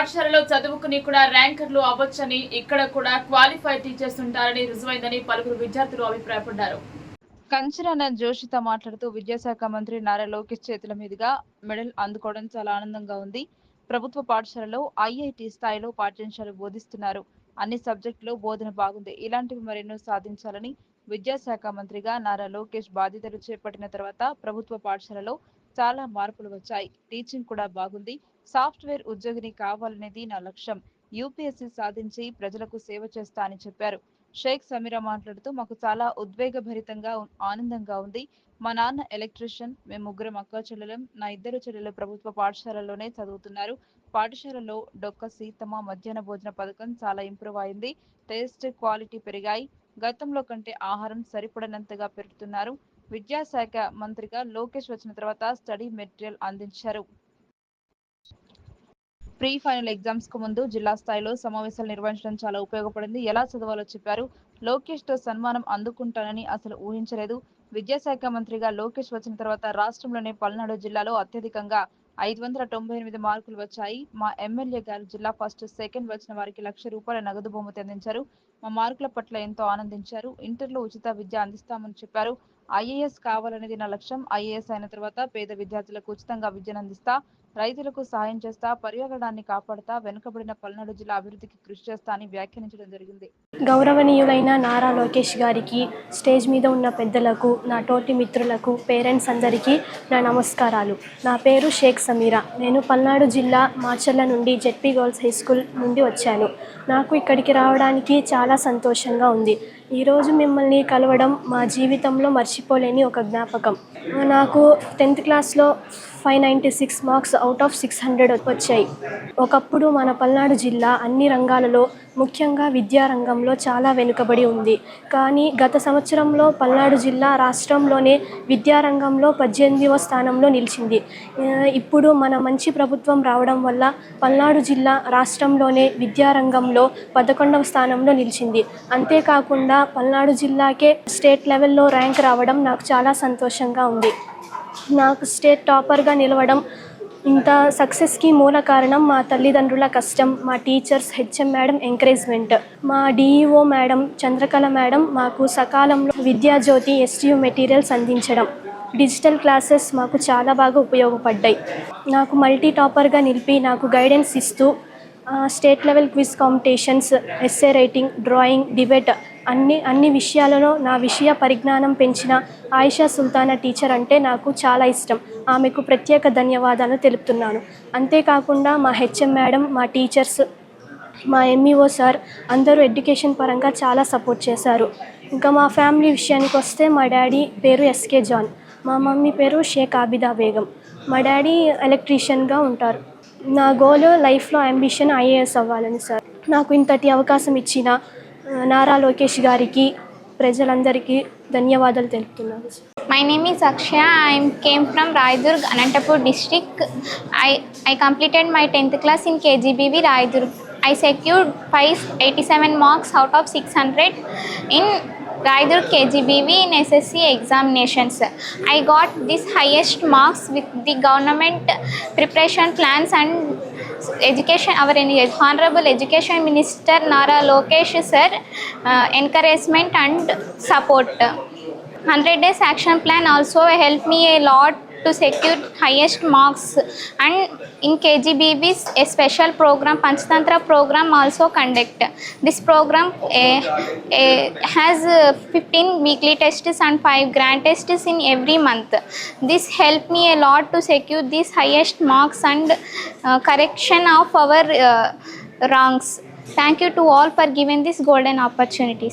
పాఠశాలలో చదువుకుని కూడా ర్యాంకర్లు అవ్వొచ్చని ఇక్కడ కూడా క్వాలిఫైడ్ టీచర్స్ ఉంటారని రుజువైందని పలువురు విద్యార్థులు అభిప్రాయపడ్డారు. కంచరాన జోషిత మాట్లాడుతూ విద్యాశాఖ మంత్రి నారా లోకేష్ చేతుల మీదుగా మెడల్ అందుకోవడం చాలా ఆనందంగా ఉంది. ప్రభుత్వ పాఠశాలలో ఐఐటి స్థాయిలో పాఠ్యాంశాలు బోధిస్తున్నారు. అన్ని సబ్జెక్టులో బోధన బాగుంది. ఇలాంటివి మరెన్నో సాధించాలని విద్యాశాఖ మంత్రిగా నారా లోకేష్ బాధ్యతలు చేపట్టిన తర్వాత ప్రభుత్వ పాఠశాలలో చాలా మార్పులు వచ్చాయి. టీచింగ్ కూడా బాగుంది. సాఫ్ట్వేర్ ఉద్యోగిని కావాలనేది నా లక్ష్యం. యూపీఎస్సీ సాధించి ప్రజలకు సేవ చేస్తా అని చెప్పారు. షేక్ సమీరా మాట్లాడుతూ మాకు చాలా ఉద్వేగభరితంగా ఆనందంగా ఉంది. మా నాన్న ఎలక్ట్రీషియన్. మేము ముగ్గురం అక్క చెల్లెలం. నా ఇద్దరు చెల్లెలు ప్రభుత్వ పాఠశాలలోనే చదువుతున్నారు. పాఠశాలలో డొక్క సీతమ్మ మధ్యాహ్న భోజన పథకం చాలా ఇంప్రూవ్ అయింది. టేస్ట్ క్వాలిటీ పెరిగాయి. గతంలో కంటే ఆహారం సరిపడనంతగా పెడుతున్నారు విద్యాశాఖ మంత్రిగా లోకేష్ వచ్చిన తర్వాత స్టడీ మెటీరియల్ అందించారు. ప్రీ ఫైనల్ ఎగ్జామ్స్కు ముందు జిల్లా స్థాయిలో సమావేశాలు నిర్వహించడం చాలా ఉపయోగపడింది. ఎలా చదవాలో చెప్పారు. లోకేష్తో సన్మానం అందుకుంటానని అసలు ఊహించలేదు. విద్యాశాఖ మంత్రిగా లోకేష్ వచ్చిన తర్వాత రాష్ట్రంలోని పల్నాడు జిల్లాలో అత్యధికంగా ఐదు వందల తొంభై ఎనిమిది మార్కులు వచ్చాయి. మా ఎమ్మెల్యే గారు జిల్లా ఫస్ట్ సెకండ్ వచ్చిన వారికి లక్ష రూపాయల నగదు బహుమతి అందించారు. మా మార్కుల పట్ల ఎంతో ఆనందించారు. ఇంటర్లో ఉచిత విద్య అందిస్తామని చెప్పారు. ఐఏఎస్ కావాలనేది నా లక్ష్యం. ఐఏఎస్ అయిన తర్వాత పేద విద్యార్థులకు ఉచితంగా విద్యను అందిస్తా. రైతులకు సహాయం చేస్తా పర్యావరణాన్ని కాపాడుతా వెనుకబడిన పల్నాడు జిల్లా అభివృద్ధికి కృషి చేస్తా అని వ్యాఖ్యానించడం జరిగింది. గౌరవనీయులైన నారా లోకేష్ గారికి స్టేజ్ మీద ఉన్న పెద్దలకు నా తోటి మిత్రులకు పేరెంట్స్ అందరికీ నా నమస్కారాలు. నా పేరు షేక్ సమీరా. నేను పల్నాడు జిల్లా మాచర్ల నుండి జెడ్పీ గర్ల్స్ హై స్కూల్ నుండి వచ్చాను. నాకు ఇక్కడికి రావడానికి చాలా సంతోషంగా ఉంది. ఈరోజు మిమ్మల్ని కలవడం మా జీవితంలో మర్చిపోలేని ఒక జ్ఞాపకం. నాకు టెన్త్ క్లాస్లో five ninety six marks out of six hundred వచ్చాయి. ఒకప్పుడు మన పల్నాడు జిల్లా అన్ని రంగాలలో ముఖ్యంగా విద్యా రంగంలో చాలా వెనుకబడి ఉంది. కానీ గత సంవత్సరంలో పల్నాడు జిల్లా రాష్ట్రంలోనే విద్యారంగంలో పద్దెనిమిదవ స్థానంలో నిలిచింది. ఇప్పుడు మన మంచి ప్రభుత్వం రావడం వల్ల పల్నాడు జిల్లా రాష్ట్రంలోనే విద్యారంగంలో పదకొండవ స్థానంలో నిలిచింది. అంతేకాకుండా పల్నాడు జిల్లాకే స్టేట్ లెవెల్లో ర్యాంక్ రావడం నాకు చాలా సంతోషంగా ఉంది. నాకు స్టేట్ టాపర్గా నిలవడం ఇంత సక్సెస్కి మూల కారణం మా తల్లిదండ్రుల కష్టం మా టీచర్స్ హెచ్ఎం మేడం ఎంకరేజ్మెంట్. మా డిఈఓ మేడం చంద్రకళ మేడం మాకు సకాలంలో విద్యాజ్యోతి ఎస్టీయూ మెటీరియల్స్ అందించడం. డిజిటల్ క్లాసెస్ మాకు చాలా బాగా ఉపయోగపడ్డాయి. నాకు మల్టీ టాపర్గా నిలిపి నాకు గైడెన్స్ ఇస్తూ state level quiz competitions essay writing drawing debate అన్ని అన్ని విషయాలలో నా విషయ పరిజ్ఞానం పెంచిన ఆయిషా సుల్తానా టీచర్ అంటే నాకు చాలా ఇష్టం. ఆమెకు ప్రత్యేక ధన్యవాదాలు తెలుపుతున్నాను. అంతేకాకుండా మా హెచ్ఎం మేడం మా టీచర్స్ మా ఎంఈఓ సార్ అందరూ ఎడ్యుకేషన్ పరంగా చాలా సపోర్ట్ చేశారు. ఇంకా మా ఫ్యామిలీ విషయానికి వస్తే మా డాడీ పేరు ఎస్కే జాన్. మా మమ్మీ పేరు షేక్ ఆబిదా బేగం. మా డాడీ ఎలక్ట్రీషియన్గా ఉంటారు. నా గోల్ లైఫ్లో అంబిషన్ ఐఏఎస్ అవ్వాలని సార్. నాకు ఇంతటి అవకాశం ఇచ్చిన నారా లోకేష్ గారికి ప్రజలందరికీ ధన్యవాదాలు తెలుపుతున్నారు my name is Akshaya I'm came from Rayadurg Anantapur district I I completed my tenth class in KGBV Rayadurg I secured five eighty seven marks out of six hundred in Raidurg KGBV in SSC examinations. I got this highest marks with the government preparation plans and education our honorable education minister Nara Lokesh sir uh, encouragement and support. 100 days action plan also helped me a lot to secure highest marks and in KGBV's a special program Panchtantra program also conduct. This program has uh, 15 weekly tests and 5 grand tests in every month. This helped me a lot to secure these highest marks and uh, correction of our uh, wrongs. Thank you to all for giving this golden opportunities.